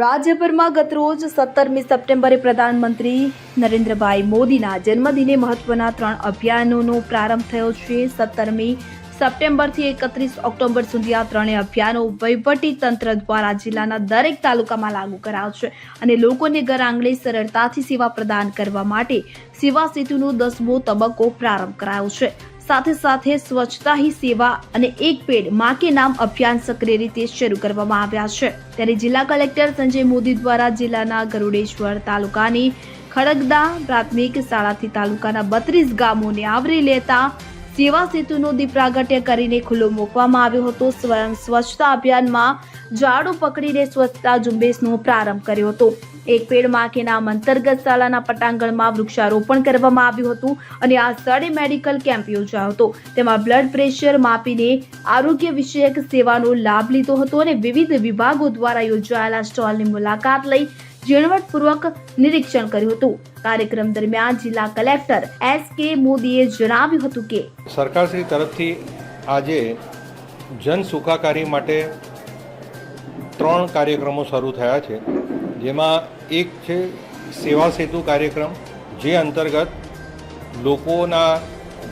રાજ્યભરમાં ગતરોજ સત્તરમી સપ્ટેમ્બરે પ્રધાનમંત્રી નરેન્દ્રભાઈ મોદીના જન્મદિને મહત્વના ત્રણ અભિયાનોનો પ્રારંભ થયો છે. સત્તરમી સપ્ટેમ્બરથી એકત્રીસ ઓક્ટોબર સુધી આ ત્રણેય અભિયાનો વહીવટી તંત્ર દ્વારા જિલ્લાના દરેક તાલુકામાં લાગુ કરાવશે અને લોકોને ઘર આંગણે સરળતાથી સેવા પ્રદાન કરવા માટે સેવા સેતુનો દસમો તબક્કો પ્રારંભ કરાયો છે. સાથે સાથે સ્વચ્છતા હી સેવા અને એક પેડ મા કે નામ અભિયાન સક્રિય રીતે શરૂ કરવામાં આવ્યા છે. ત્યારે જિલ્લા કલેક્ટર સંજય મોદી દ્વારા જિલ્લાના ગરુડેશ્વર તાલુકાની ખડગદા પ્રાથમિક શાળાથી તાલુકાના બત્રીસ ગામોને આવરી લેતા સેવા સેતુનો દીપ પ્રાગટ્ય કરીને ખુલ્લો મૂકવામાં આવ્યો હતો. સ્વયં સ્વચ્છતા અભિયાનમાં ઝાડુ પકડીને સ્વચ્છતા ઝુંબેશનો પ્રારંભ કર્યો હતો. એક પેડમાં કે નામ અંતર્ગત શાળાના પટાંગણમાં વૃક્ષારોપણ કરવામાં આવ્યું હતું અને આ સ્થળે મેડિકલ કેમ્પ યોજાયો હતો. તેમાં બ્લડ પ્રેશર માપીને આરોગ્ય વિષયક સેવાનો લાભ લીધો હતો અને વિવિધ વિભાગો દ્વારા યોજાયેલા સ્ટોલની મુલાકાત લઈ ઝીણવટપૂર્વક નિરીક્ષણ કર્યું હતું. કાર્યક્રમ દરમિયાન જિલ્લા કલેક્ટર એસ કે મોદીએ જણાવ્યું હતું કે સરકારશ્રી તરફથી આજે જન સુખાકારી માટે ત્રણ કાર્યક્રમો શરૂ થયા છે, જેમાં એક છે સેવા સેતુ કાર્યક્રમ, જે અંતર્ગત લોકોના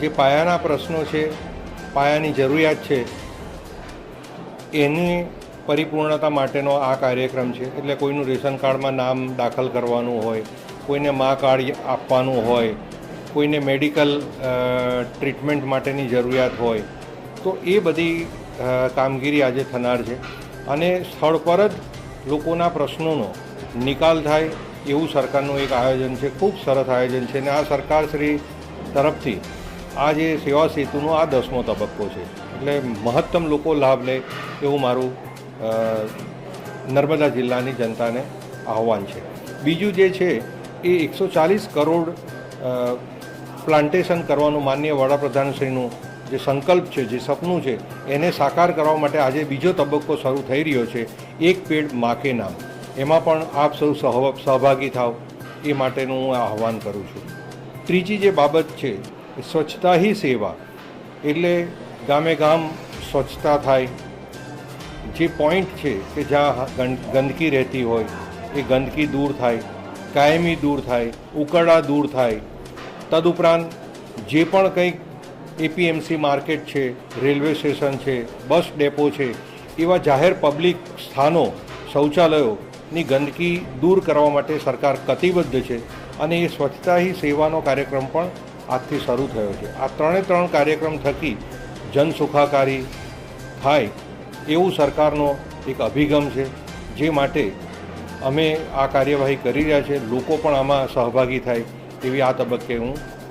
જે પાયાના પ્રશ્નો છે, પાયાની જરૂરિયાત છે, એની પરિપૂર્ણતા માટેનો આ કાર્યક્રમ છે. એટલે કોઈનું રેશન કાર્ડમાં નામ દાખલ કરવાનું હોય, કોઈને મા કાર્ડ આપવાનું હોય, કોઈને મેડિકલ ટ્રીટમેન્ટ માટેની જરૂરિયાત હોય, તો એ બધી કામગીરી આજે થનાર છે. અને સ્થળ પર જ લોકોના પ્રશ્નોનો નિકાલ થાય એવું સરકારનું એક આયોજન છે. ખૂબ સરસ આયોજન છે અને આ સરકારશ્રી તરફથી આ જે સેવા સેતુનો આ દસમો તબક્કો છે. એટલે મહત્તમ લોકો લાભ લે એવું મારું નર્મદા જિલ્લાની જનતાને આહવાન છે. બીજું જે છે એ એકસો ચાલીસ કરોડ પ્લાન્ટેશન કરવાનું માન્ય વડાપ્રધાનશ્રીનું જે સંકલ્પ છે, જે સપનું છે, એને સાકાર કરવા માટે આજે બીજો તબક્કો શરૂ થઈ રહ્યો છે, એક પેડ માકે નામ. એમાં પણ આપ સૌ સહ સહભાગી થાવ. એ માટેનું હું આહવાન કરું છું. ત્રીજી જે બાબત છે સ્વચ્છતા હી સેવા. એટલે ગામે ગામ સ્વચ્છતા થાય. જે પોઈન્ટ છે, કે જ્યાં ગંદકી રહેતી હોય, એ ગંદકી દૂર થાય, કાયમી દૂર થાય, ઉકરડા દૂર થાય. તદુપરાંત જે પણ કંઈક એપીએમસી માર્કેટ છે, રેલવે સ્ટેશન છે, બસ ડેપો છે, એવા જાહેર પબ્લિક સ્થાનો, શૌચાલયોની ગંદકી દૂર કરવા માટે સરકાર કટિબદ્ધ છે અને એ સ્વચ્છતા હી સેવાનો કાર્યક્રમ પણ આજથી શરૂ થયો છે. આ ત્રણે ત્રણ કાર્યક્રમ થકી જન સુખાકારી થાય એવું સરકારનો એક અભિગમ છે, જે માટે અમે આ કાર્યવાહી કરી રહ્યા છે. લોકો પણ આમાં સહભાગી થાય એવી આ તબક્કે હું